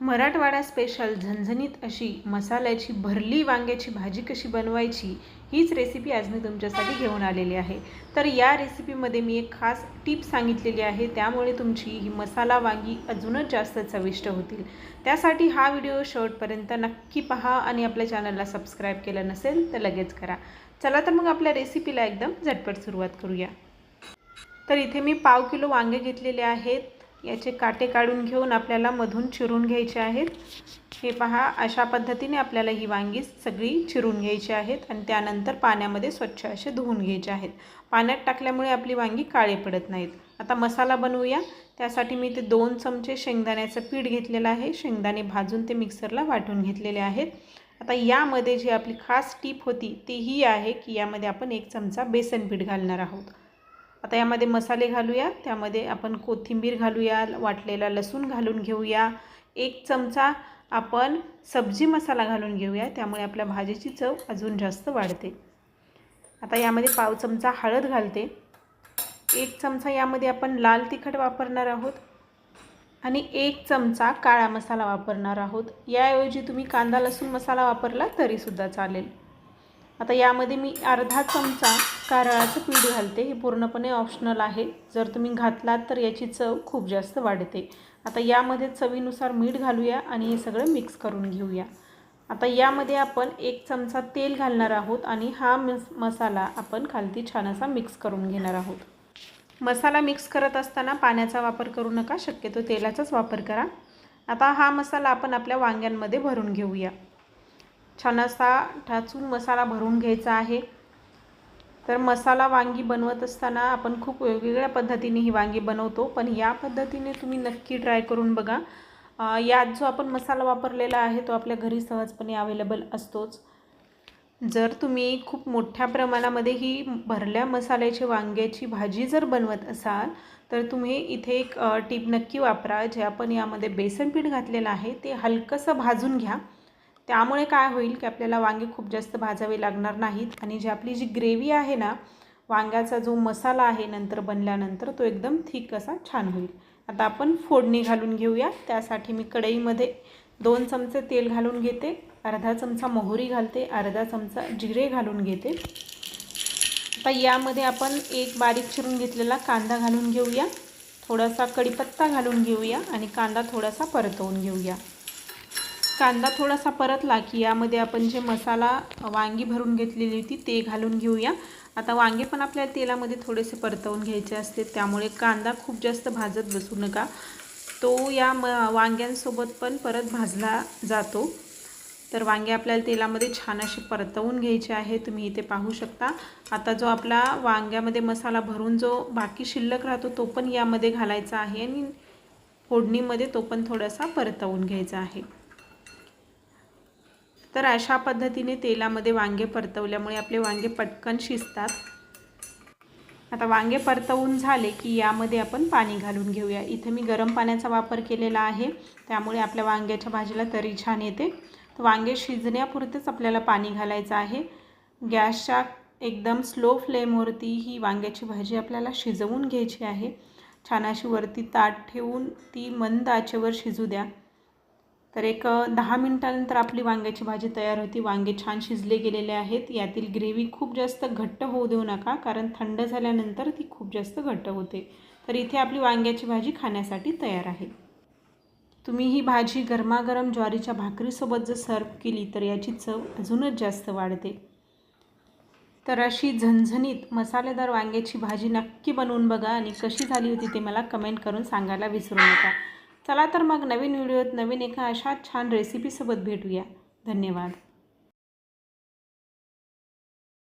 Marathwada special झणझणीत अशी मसाल्याची भरली वांग्याची भाजी कशी बनवायची हीच रेसिपी आज मी तुमच्यासाठी घेऊन आलेली आहे. तर या रेसिपीमध्ये मी एक खास टिप सांगितलेली आहे त्यामुळे तुमची ही मसाला वांगी अजूनच जास्त चविष्ट होतील. त्यासाठी हा व्हिडिओ शेवटपर्यंत नक्की पहा आणि आपल्या चॅनलला सबस्क्राईब केलं नसेल तर लगेच करा. चला तर मग आपल्या रेसिपीला एकदम झटपट सुरुवात करूया. तर इथे मी पाव किलो वांगे घेतलेले आहेत. याचे काटे काढून घेऊन आपल्याला मधून चिरून घ्यायचे आहेत. हे पहा अशा पद्धतीने आपल्याला ही वांगी सगळी चिरून घ्यायची आहेत आणि त्यानंतर पाण्यामध्ये स्वच्छ असे धुवून घ्यायचे आहेत. पाण्यात टाकल्यामुळे आपली वांगी काळे पडत नाहीत. आता मसाला बनवूया. त्यासाठी मी ते दोन चमचे शेंगदाण्याचं पीठ घेतलेलं आहे. शेंगदाणे भाजून ते मिक्सरला वाटून घेतलेले आहेत. आता यामध्ये जी आपली खास टीप होती ती ही आहे की यामध्ये आपण एक चमचा बेसन पीठ घालणार आहोत. आता यामध्ये मसाले घालूया त्यामध्ये आपण कोथिंबीर घालूया वाटलेला लसूण घालून घेऊया एक चमचा आपण सब्जी मसाला घालून घेऊया त्यामुळे आपल्या भाजीची चव अजून जास्त वाढते. आता यामध्ये पाव चमचा हळद घालते. एक चमचा यामध्ये आपण लाल तिखट वापरणार आहोत आणि एक चमचा काळा मसाला वापरणार आहोत. याऐवजी तुम्ही कांदा लसूण मसाला वापरला तरीसुद्धा चालेल. आता यामध्ये मी अर्धा चमचा कारळाचं पीठ घालते. हे पूर्णपणे ऑप्शनल आहे. जर तुम्ही घातलात तर याची चव खूप जास्त वाढते. आता यामध्ये चवीनुसार मीठ घालूया आणि हे सगळं मिक्स करून घेऊया. आता यामध्ये आपण एक चमचा तेल घालणार आहोत आणि हा मस मसाला आपण खालती छान असा मिक्स करून घेणार आहोत. मसाला मिक्स करत असताना पाण्याचा वापर करू नका शक्यतो तेलाचाच वापर करा. आता हा मसाला आपण आपल्या वांग्यांमध्ये भरून घेऊया. छान असा ठाचून मसाला भरून घ्यायचा आहे. तर मसाला वांगी बनवत असताना आपण खूप वेगवेगळ्या पद्धतीने ही वांगी बनवतो पण या पद्धतीने तुम्ही नक्की ट्राय करून बघा. यात जो आपण मसाला वापरलेला आहे तो आपल्या घरी सहजपणे अवेलेबल असतोच. जर तुम्ही खूप मोठ्या प्रमाणामध्ये ही भरल्या मसाल्याची वांग्याची भाजी जर बनवत असाल तर तुम्ही इथे एक टीप नक्की वापरा जे आपण यामध्ये बेसन पीठ घातलेलं आहे ते हलकंसं भाजून घ्या. त्यामुळे काय होईल की आपल्याला वांगे खूप जास्त भाजावे लागणार नाहीत. आणि जी आपली जी ग्रेव्ही आहे ना वांग्याचा जो मसाला आहे नंतर बनल्यानंतर तो एकदम थिक असा छान होईल. आता आपण फोडणी घालून घेऊया. त्यासाठी मी कढईमध्ये दोन चमचे तेल घालून घेते. अर्धा चमचा मोहरी घालते. अर्धा चमचा जिरे घालून घेते. आता यामध्ये आपण एक बारीक चिरून घेतलेला कांदा घालून घेऊया. थोडासा कढीपत्ता घालून घेऊया आणि कांदा थोडासा परतवून घेऊया. कांदा थोडासा परतला की यामध्ये आपण जे मसाला वांगी भरून घेतलेली होती ते घालून घेऊया. आता वांगे पण आपल्याला तेलामध्ये थोडेसे परतवून घ्यायचे असते त्यामुळे कांदा खूप जास्त भाजत बसू नका. तो या म वांग्यांसोबत पण परत भाजला जातो. तर वांगे आपल्याला तेलामध्ये छान असे परतवून घ्यायचे आहे तुम्ही इथे पाहू शकता. आता जो आपला वांग्यामध्ये मसाला भरून जो बाकी शिल्लक राहतो तो पण यामध्ये घालायचा आहे आणि फोडणीमध्ये तो पण थोडासा परतवून घ्यायचा आहे. तर अशा पद्धतीने तेलामध्ये वांगे परतवल्यामुळे आपले वांगे पटकन शिजतात. आता वांगे परतवून झाले की यामध्ये आपण पाणी घालून घेऊया. इथे मी गरम पाण्याचा वापर केलेला आहे. त्यामुळे आपल्या वांग्याच्या भाजीला तरी छान येते. तर वांगे शिजण्यापुरतेच आपल्याला पाणी घालायचं आहे. गॅसच्या एकदम स्लो फ्लेमवरती ही वांग्याची भाजी आपल्याला शिजवून घ्यायची आहे. छान अशी वरती ताट ठेवून ती मंद आचेवर शिजू द्या. तर एक दहा मिनटानंतर आपली वांग्याची भाजी तयार होती. वांगे छान शिजले गेलेले आहेत. यातील ग्रेव्ही खूप जास्त घट्ट होऊ देऊ नका कारण थंड झाल्यानंतर ती खूप जास्त घट्ट होते. तर इथे आपली वांग्याची भाजी खाण्यासाठी तयार आहे. तुम्ही ही भाजी गरमागरम ज्वारीच्या भाकरीसोबत जर सर्व केली तर याची चव अजूनच जास्त वाढते. तर अशी झणझणीत मसालेदार वांग्याची भाजी नक्की बनवून बघा आणि कशी झाली होती ते मला कमेंट करून सांगायला विसरू नका. चला तर मग नवीन व्हिडिओत नवीन एका अशा छान रेसिपीसोबत भेटूया. धन्यवाद.